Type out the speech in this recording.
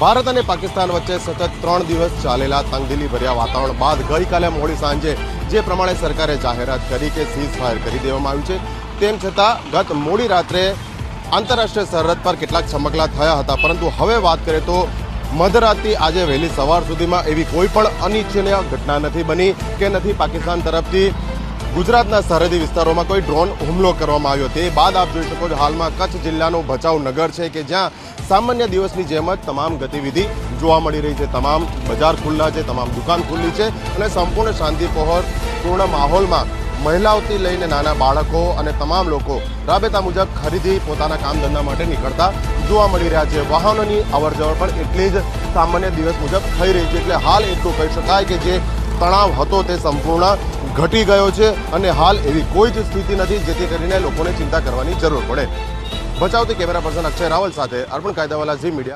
ભારત અને પાકિસ્તાન વચ્ચે સતત ત્રણ દિવસ ચાલેલા તંગદિલી ભર્યા વાતાવરણ બાદ ગઈકાલે મોડી સાંજે જે પ્રમાણે સરકારે જાહેરાત કરી કે સીઝ ફાયર કરી દેવામાં આવ્યું છે, તેમ છતાં ગત મોડી રાત્રે આંતરરાષ્ટ્રીય સરહદ પર કેટલાક ચમકલા થયા હતા. પરંતુ હવે વાત કરીએ તો મધરાતથી આજે વહેલી સવાર સુધીમાં એવી કોઈ પણ અનિચ્છનીય ઘટના નથી બની કે નથી પાકિસ્તાન તરફથી ગુજરાતના સરહદી વિસ્તારોમાં કોઈ ડ્રોન હુમલો કરવામાં આવ્યો તે બાદ આપ જોઈ શકો છો હાલમાં કચ્છ જિલ્લાનું ભચાઉ નગર છે કે જ્યાં સામાન્ય દિવસની જેમ જ તમામ ગતિવિધિ જોવા મળી રહી છે. તમામ બજાર ખુલ્લા છે, તમામ દુકાન ખુલ્લી છે અને સંપૂર્ણ શાંતિપોહર પૂર્ણ માહોલમાં મહિલાઓથી લઈને નાના બાળકો અને તમામ લોકો રાબેતા મુજબ ખરીદી પોતાના કામ ધંધા માટે નીકળતા જોવા મળી રહ્યા છે. વાહનોની અવરજવર પણ એટલી જ સામાન્ય દિવસ મુજબ થઈ રહી છે. એટલે હાલ એટલું કહી શકાય કે જે તણાવ હતો તે સંપૂર્ણ ઘટી ગયો છે અને હાલ એવી કોઈ જ સ્થિતિ નથી જેથી કરીને લોકોને ચિંતા કરવાની જરૂર પડે. બચાવતી કેમેરા પર્સન અક્ષય રાવલ સાથે અર્પણ કાયદાવાલા ઝી મીડિયા.